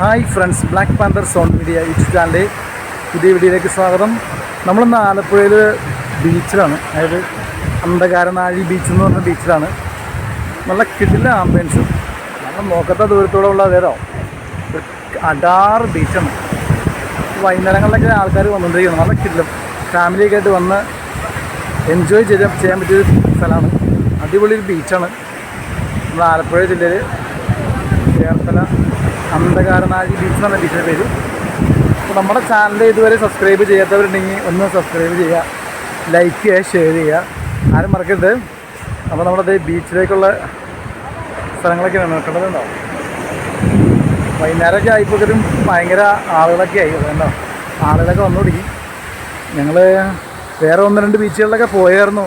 Hi friends Black Panther zone media YouTube ചാനലിലെ പുതിയ വീഡിയോയിലേക്ക് സ്വാഗതം. നമ്മളിന്ന് ആലപ്പുഴയിൽ ബീച്ചിലാണ്. അതായത് അന്ധകാരനാഴി ബീച്ച് എന്ന് പറഞ്ഞ ബീച്ചിലാണ്. നല്ല കിടില ആംബിയൻസ്. നല്ല നോക്കത്ത ദൂരത്തോടെ ഉള്ള അതേതോ അടാർ ബീച്ചാണ്. വൈകുന്നേരങ്ങളിലൊക്കെ ആൾക്കാർ വന്നുകൊണ്ടിരിക്കുന്നത് നല്ല കിടിലം. ഫാമിലിയൊക്കെ ആയിട്ട് വന്ന് എൻജോയ് ചെയ്ത് ചെയ്യാൻ പറ്റിയൊരു സ്ഥലമാണ്. അടിപൊളി ഒരു ബീച്ചാണ്. നമ്മൾ ആലപ്പുഴ ജില്ലയിൽ ചേർത്തല അന്ധകാരനാഴി ബീച്ച് എന്നാണ് ബീച്ചിന്റെ പേര് അപ്പോൾ നമ്മുടെ ചാനൽ ഇതുവരെ സബ്സ്ക്രൈബ് ചെയ്യാത്തവരുണ്ടെങ്കിൽ ഒന്ന് സബ്സ്ക്രൈബ് ചെയ്യുക ലൈക്ക് ചെയ്യുക ഷെയർ ചെയ്യുക. ആരും മറക്കരുത്. അപ്പോൾ നമ്മുടെ ബീച്ചിലേക്കുള്ള സ്ഥലങ്ങളൊക്കെയാണ് നോക്കേണ്ടതുണ്ടോ? വൈകുന്നേരമൊക്കെ ആയിപ്പോഴും ഭയങ്കര ആളുകളൊക്കെ ആയി. അതുകൊണ്ടോ? ആളുകളൊക്കെ വന്നു തുടങ്ങി ഞങ്ങൾ വേറെ ഒന്ന് രണ്ട് ബീച്ചുകളിലൊക്കെ പോയായിരുന്നു.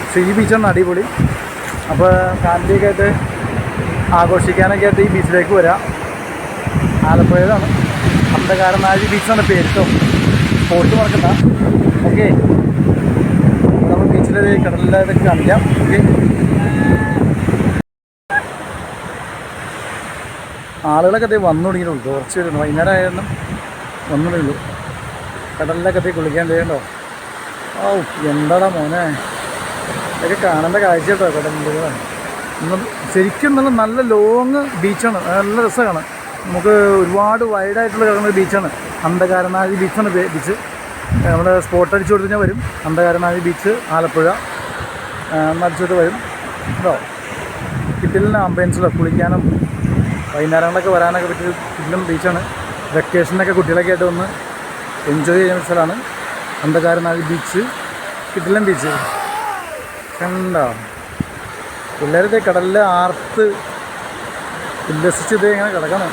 പക്ഷേ ഈ ബീച്ചാണ് അടിപൊളി. അപ്പോൾ ഫാമിലിയൊക്കെ ആയിട്ട് ആഘോഷിക്കാനൊക്കെ ആയിട്ട് ഈ ബീച്ചിലേക്ക് വരാം. ആലപ്പുഴയിലാണ്. നമ്മുടെ കാരണം ആ ബീച്ചാണ് പേര് കേട്ടോ സ്പോട്ട് മറക്കണ്ട. ഓക്കെ നമ്മൾ ബീച്ചിലെ കടലിലൊക്കെ കാണിക്കാം. ഓക്കെ ആളുകളൊക്കെ അതേ വന്നു തുടങ്ങിയിട്ടുള്ളൂ. കുറച്ച് പേരുണ്ട്. വൈകുന്നേരം ആയാലും വന്നു തുടങ്ങിയുള്ളൂ കടലിലൊക്കെ അതേ കുളിക്കാൻ ചെയ്യണ്ടോ ഓ എന്താടാ മോനെ? ഇതൊക്കെ കാണേണ്ട കാഴ്ച കേട്ടോ കടലിന്റെ ശരിക്കും നല്ല നല്ല ലോങ് ബീച്ചാണ് നല്ല രസമാണ്. നമുക്ക് ഒരുപാട് വൈഡായിട്ടുള്ള കിടക്കുന്ന ബീച്ചാണ് അന്ധകാരനാഴി ബീച്ചാണ് ബീച്ച് നമ്മുടെ സ്പോട്ട് അടിച്ചു കൊടുത്തു വരും. അന്ധകാരനാഴി ബീച്ച് ആലപ്പുഴ. അടിച്ചിട്ട് വരും. കേട്ടോ കിട്ടിലിന് ആംബുലൻസിലോ കുളിക്കാനും വൈകുന്നേരങ്ങളൊക്കെ വരാനൊക്കെ പറ്റിയ കിട്ടിലും ബീച്ചാണ് വെക്കേഷനൊക്കെ കുട്ടികളൊക്കെ ആയിട്ട് വന്ന് എൻജോയ് ചെയ്യുന്ന സ്ഥലമാണ്. അന്ധകാരനാഴി ബീച്ച് കിട്ടിലം ബീച്ച് കണ്ടോ? പിള്ളേരുടെ കടലിൽ ആർത്ത് ഉല്ലസിച്ചിട്ട് ഇങ്ങനെ കിടക്കണം.